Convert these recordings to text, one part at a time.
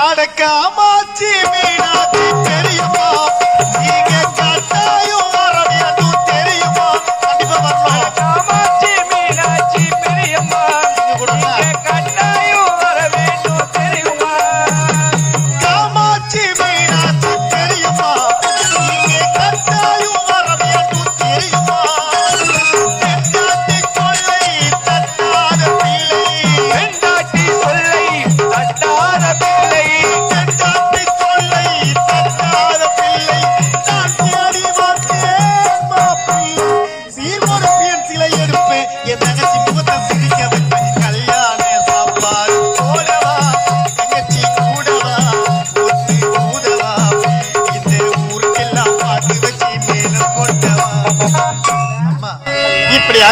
அடக்காமாச்சி மீனாட்சி பெரியம்மா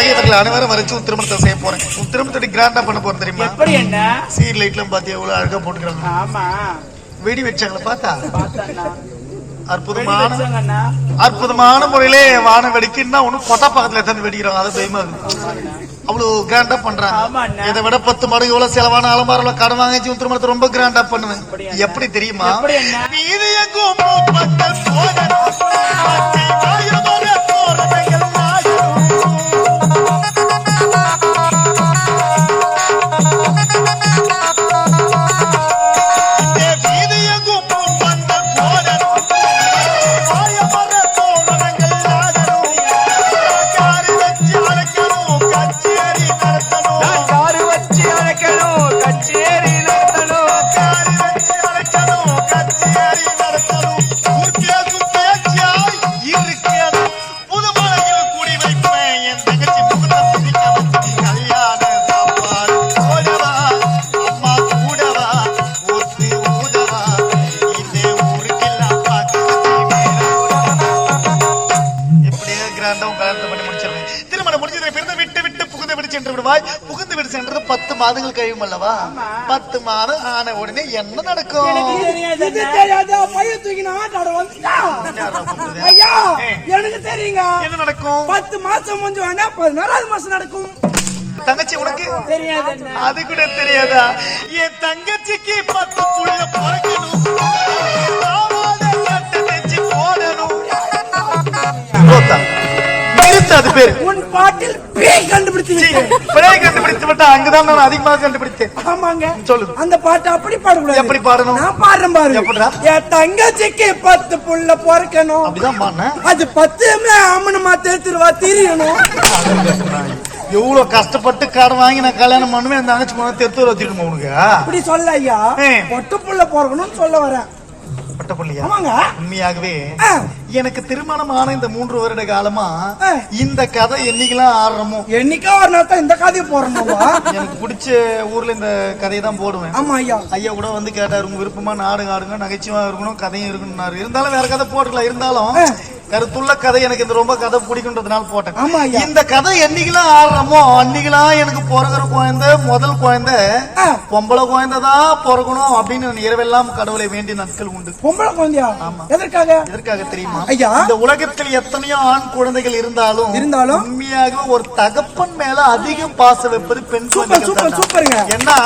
இவர்கள் அனைவரும் வரைச்சு உன் திருமணத்தை செய்ய போறேன். உன் திருமணத்தை கிராண்டா பண்ண போறேன் தெரியுமா? எப்படி என்ன? சீர் லைட்லாம் பாத்தியா எவ்வளவு அழகா போட்டுக்கிறாங்க. ஆமா. வெடி வச்சாங்களா? பார்த்தா? அற்புதமான அற்புதமான முறையிலே வானம் வெடிக்குன்னா ஒண்ணு கொட்டா பக்கத்துல எத்தனை வெடிக்கிறாங்க? அது பயமா இருக்கு. அவ்வளவு கிராண்டா பண்றாங்க. இதை விட பத்து மடங்கு எவ்வளவு செலவான அலமாரில கடன் வாங்கி உன் திருமணத்தை ரொம்ப கிராண்டா பண்ணுவேன். எப்படி தெரியுமா? பத்து மாதங்கள் கழியும் அல்லவா பத்து மாதம் ஆன உடனே என்ன நடக்கும் பையன் தூக்கி நான் ஆட்டாட வந்துட்டான் யாரா கூப்பிடுது? ஐயா ஏ. எனக்கு தெரியுங்க என்ன நடக்கும் பத்து மாசம் முடிஞ்சு வேணா பதினாறாவது மாசம் நடக்கும் தங்கச்சி உனக்கு தெரியாது அது கூட தெரியாதா என் தங்கச்சிக்கு பத்து புள்ள பிறக்கணும் அது பேரு உன் பாட்டில் பேய் கண்டுபிடிச்சு சீ, விட்டேன். விட்டா அங்கதான் நான் அதிகமாக கண்டுபிடித்தேன். ஆமாங்க. சொல்லு. அந்த பாட்டு அப்படி பாடக்கூடாது. எப்படி பாடணும்? நான் பாடுறேன் பாரு எப்படிடா? என் தங்கச்சிக்கு பத்து புள்ள பிறக்கணும். அப்படிதான் பாடினேன் அது பத்து அம்மனமா தேத்துருவா தெரியணும். எவ்வளவு கஷ்டப்பட்டு கடன் வாங்கி நான் கல்யாணம் பண்ணுவேன் அந்த தங்கச்சி போன தெத்து வச்சிருக்கோம் உனக்கு? அப்படி சொல்ல ஐயா. பொட்டு புள்ள பிறக்கணும்னு சொல்ல வரேன். பட்ட புள்ளியா? ஆமாங்க. உண்மையாகவே. எனக்கு திருமணம் ஆன இந்த மூன்று வருட காலமா. இந்த கதை என்னைக்கெல்லாம் ஆடுறமோ? என்னைக்கோ ஒரு நேரத்தை இந்த கதையை போறணும்பா எனக்கு பிடிச்ச ஊர்ல இந்த கதையை தான் போடுவேன். ஆமா ஐயா. ஐயா கூட வந்து கேட்டாரு உங்க விருப்பமா நாடு ஆடுங்க நகைச்சுவா இருக்கணும் கதையும் இருக்கணும் இருந்தாலும் வேற கதை போட்டுக்கலாம் இருந்தாலும். கருத்துள்ள கதை எனக்கு இந்த ரொம்ப கதை பிடிக்குன்றதுனால போட்டேன் ஆமா. இந்த கதை என்னைக்கெல்லாம் ஆடுறோமோ அன்னைக்கெல்லாம் எனக்கு பிறகுற குழந்தை முதல் குழந்தை. பொம்பளை குழந்தை தான் பிறக்கணும் அப்படின்னு இரவெல்லாம் கடவுளை வேண்டிய நாட்கள் உண்டு பொம்பளை குழந்தையா ஆமா. எதற்காக எதற்காக தெரியுமா ஐயா. இந்த உலகத்தில் எத்தனையோ ஆண் குழந்தைகள் இருந்தாலும் இருந்தாலும்? உண்மையாக ஒரு தகப்பன் மேல அதிகம் பாசம் வைப்பது பெண் குழந்தைகள். ஏன்னா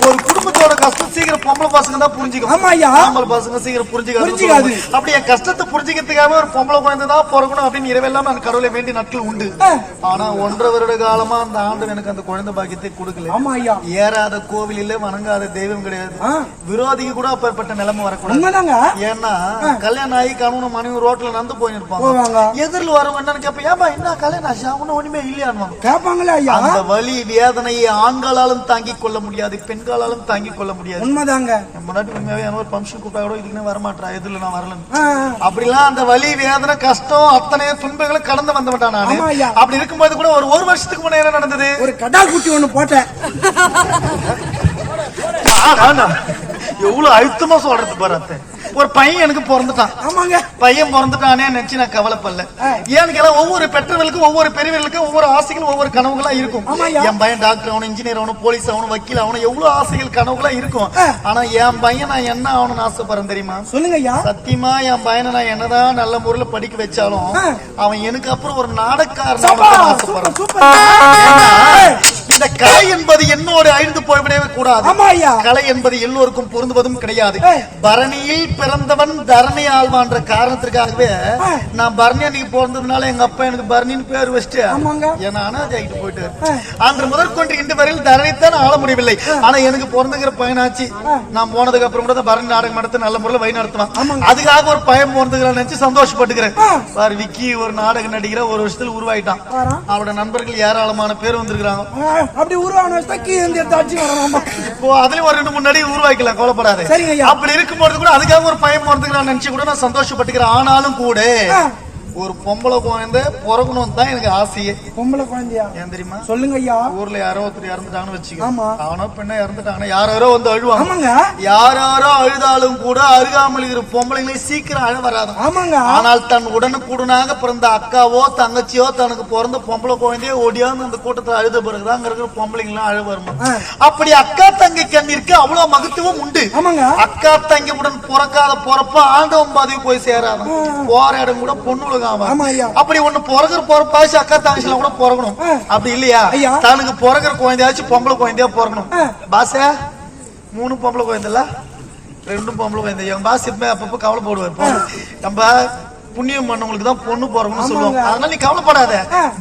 ஒரு குடும்பத்தோட கஷ்டம் சீக்கிரம் பொம்பளை பசங்க தான் புரிஞ்சுக்கும் ஆமா ஐயா. ஆம்பளை பசங்க சீக்கிரம் புரிஞ்சுக்காது புரிஞ்சுக்காது. சொல்லுவாங்க. அப்படி என் கஷ்டத்தை புரிஞ்சுக்கிறதுக்காக ஒரு பொம்பளை குழந்தை தான் பிறக்கணும் அப்படின்னு இரவெல்லாம் நான் கடவுளை வேண்டிய நாட்கள் உண்டு. ஆனா ஒன்றரை வருட காலமா அந்த ஆண்டு எனக்கு அந்த குழந்தை பாக்கியத்தை கொடுக்கல ஆமா ஐயா ஏறாத கோவில் இல்ல வணங்காத தெய்வம் கிடையாது. விரோதிக்கு கூட அப்பேற்பட்ட நிலைமை வரக்கூடாது ஏன்னா கல்யாணம் ஆகி கணவன் மனைவி ரோட்ல நடந்து போயிருப்பாங்க. எதிரில் வரவங்க என்னன்னு கேப்ப ஏப்பா என்ன கல்யாணம் ஆச்சு ஒண்ணுமே இல்லையான்னு கேப்பாங்களே ஐயா அந்த வலி வேதனையை ஆண்களாலும் தாங்கிக் கொள்ள முடியாது பெண்களாலும் தாங்கிக் கொள்ள முடியாது. உண்மைதாங்க. நம்ம முன்னாடி உண்மையாவே ஒரு ஃபங்க்ஷன் கூப்பிட்டா கூட இதுக்குன்னு வரமாட்டா எதிரில் நான் வரலன்னு. அப்படிலாம் அந்த வலி வேதனை கஷ்டம் அத்தனை துன்பங்களை கடந்து வந்துவிட்டான் நானு. ஆமா ஐயா. அப்படி இருக்கும்போது கூட ஒரு ஒரு வருஷத்துக்கு முன்னே என்ன நடந்தது? ஒரு கடா குட்டி ஒண்ணு போட்டேன். எவ்வளவு அழுத்தமா சொல்றது பாரு அத்தை. ஒரு பையன் எனக்கு பிறந்துட்டான். ஆமாங்க. பையன் பிறந்துட்டானே நினைச்சு நான் கவலைப்படல. ஏன்னு கேட்டா ஒவ்வொரு பெற்றவர்களுக்கும் ஒவ்வொரு பெரியவர்களுக்கும் ஒவ்வொரு ஆசைகள் ஒவ்வொரு கனவுகளா இருக்கும். என் பையன் டாக்டர் ஆகணும் இன்ஜினியர் ஆகணும் போலீஸ் ஆகணும் வக்கீல் ஆகணும் எவ்வளவு ஆசைகள் கனவுகளா இருக்கும். ஆனா என் பையன் நான் என்ன ஆகணும்னு ஆசைப்படுறேன் தெரியுமா? சொல்லுங்க ஐயா சத்தியமா என் பையனை நான் என்னதான் நல்ல முறையில படிக்க வச்சாலும். அவன் எனக்கு அப்புறம் ஒரு சூப்பர் ஆசைப்படுறேன். இந்த கலை என்பது என்னோடு அழிந்து போய்விடவே கூடாது கலை என்பது எல்லோருக்கும் பொருந்துவதும் கிடையாது. பரணியில் பிறந்தவன் தரணி ஆழ்வான்ற காரணத்திற்காகவே. நான் பரணி அன்னைக்கு பிறந்ததுனால எங்க அப்பா எனக்கு பரணின்னு பேர் வச்சுட்டு. என்ன அனாதையாகிட்டு போயிட்டு. அன்று முதற்கொண்டு இன்று வரையில் தரணித்தான் ஆள முடியவில்லை ஆனா எனக்கு பிறந்துங்கிற பையனாச்சு நான் போனதுக்கு அப்புறம் கூட பரணி நாடகம் நடத்த நல்ல முறையில் வழி நடத்துவான். அதுக்காக ஒரு பையன் பிறந்துக்கிறான் நினைச்சு சந்தோஷப்பட்டுக்கிறேன். பாரு விக்கி ஒரு நாடக நடிகரை ஒரு வருஷத்துல உருவாயிட்டான். அவரோட நண்பர்கள் ஏராளமான பேர் வந்திருக்கிறாங்க அப்படி உருவான வச்சா கீழே இருந்து எடுத்து அடிச்சு வரணும் இப்போ அதுலயும் ஒரு ரெண்டு மூணு நடி உருவாக்கலாம் கவலைப்படாத சரிங்க. அப்படி இருக்கும்போது கூட அதுக்காக ஒரு பையன் பிறந்துக்கு நான் நினைச்சு கூட நான் சந்தோஷப்பட்டுக்கிறேன் ஆனாலும் கூட. ஒரு பொம்பளை குழந்தை பிறக்கணும் தான் எனக்கு ஆசையே. பொம்பளை குழந்தையா? ஏன் தெரியுமா? சொல்லுங்க ஐயா ஊர்ல யாரோ ஒருத்தர் இறந்துட்டாங்கன்னு வச்சுக்கோ ஆமா. அவனோ பெண்ணா இறந்துட்டாங்கன்னா யாரோ யாரோ வந்து அழுவாங்க. ஆமாங்க. யார் யாரோ அழுதாலும் கூட அருகாமல் இருக்கிற பொம்பளைங்களே சீக்கிரம் அழ வராது ஆமாங்க. ஆனால் தன் உடனுக்குடனாக பிறந்த அக்காவோ தங்கச்சியோ தனக்கு பிறந்த பொம்பளை குழந்தையோ ஓடியாந்து அந்த கூட்டத்துல அழுத பிறகுதான் அங்க இருக்கிற பொம்பளைங்களாம் அழ வருமா. அப்படி அக்கா தங்கை கண்ணிற்கு அவ்வளவு மகத்துவம் உண்டு. ஆமாங்க. அக்கா தங்கை உடன் பிறக்காத பிறப்ப ஆண்டவன் பாதையை போய் சேராதான் போற இடம் கூட பொண்ணு அப்படி ஒண்ணு பிறகுற பிறப்பாச்சு அக்கா தங்கச்சில கூட பிறக்கணும் ஆ. அப்படி இல்லையா. தனக்கு பிறகுற குழந்தையாச்சும் பொம்பளை குழந்தையா பிறக்கணும் ஆ. பாச மூணு பொம்பளை குழந்தைல ரெண்டும் பொம்பளை குழந்தை எங்க பாஸ் எப்ப அப்பப்ப கவலை போடுவார் போ. நம்ம புண்ணியம் பண்ணவங்களுக்கு தான் பொண்ணு பிறக்கணும்னு சொல்லுவாங்க. அதனால நீ கவலைப்படாத.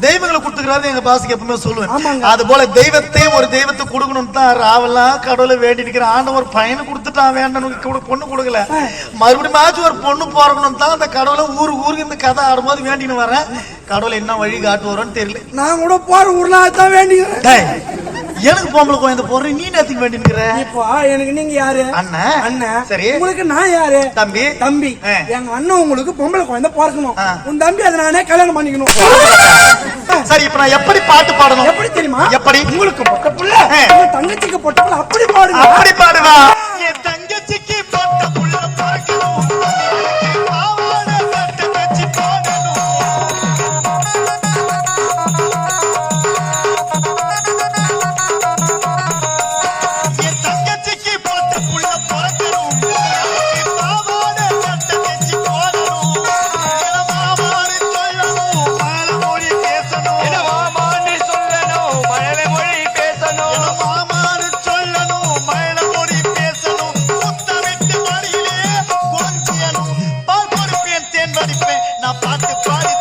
தெய்வங்களை கொடுத்துக்கிறாரு எங்க பாசுக்கு எப்பவுமே சொல்லுவேன். அது போல தெய்வத்தை ஒரு தெய்வத்தை கொடுக்கணும் தான் ராவெல்லாம் கடவுளை வேண்டி நிக்கிற ஆண்டவர் பையனை கொடுத்துட்டான். வேண்டனுக்கு கூட பொண்ணு கொடுக்கல. மறுபடியும் ஆச்சு ஒரு பொண்ணு பிறக்கணும் தான் அந்த கடவுளை ஊரு ஊருக்கு இந்த கதை ஆடும்போது வேண்டின்னு வரேன். கடவுளை என்ன வழி காட்டுவாரோன்னு தெரியல. நான் கூட போற ஊர்ல தான் வேண்டிக்கிறேன். எனக்கு பொம்பளை குழந்தை போடுறேன் நீ நேத்துக்கு வேண்டி நிக்கிற இப்போ எனக்கு நீங்க யாரு? அண்ணன் அண்ணன் சரி. உங்களுக்கு நான் யாரு? தம்பி. தம்பி. எங்க அண்ணன் உங்களுக்கு பொம்பளை குழந்தை பிறக்கணும். உன் தம்பி அதை நானே கல்யாணம் பண்ணிக்கணும். சரி இப்ப நான் எப்படி பாட்டு பாடணும்? எப்படி தெரியுமா? எப்படி? உங்களுக்கு பொட்ட புள்ள தங்கச்சிக்கு பொட்ட புள்ள அப்படி பாடுங்க. அப்படி பாடுவா என் தங்கை நடிப்பேன் நான் பாட்டு பாடி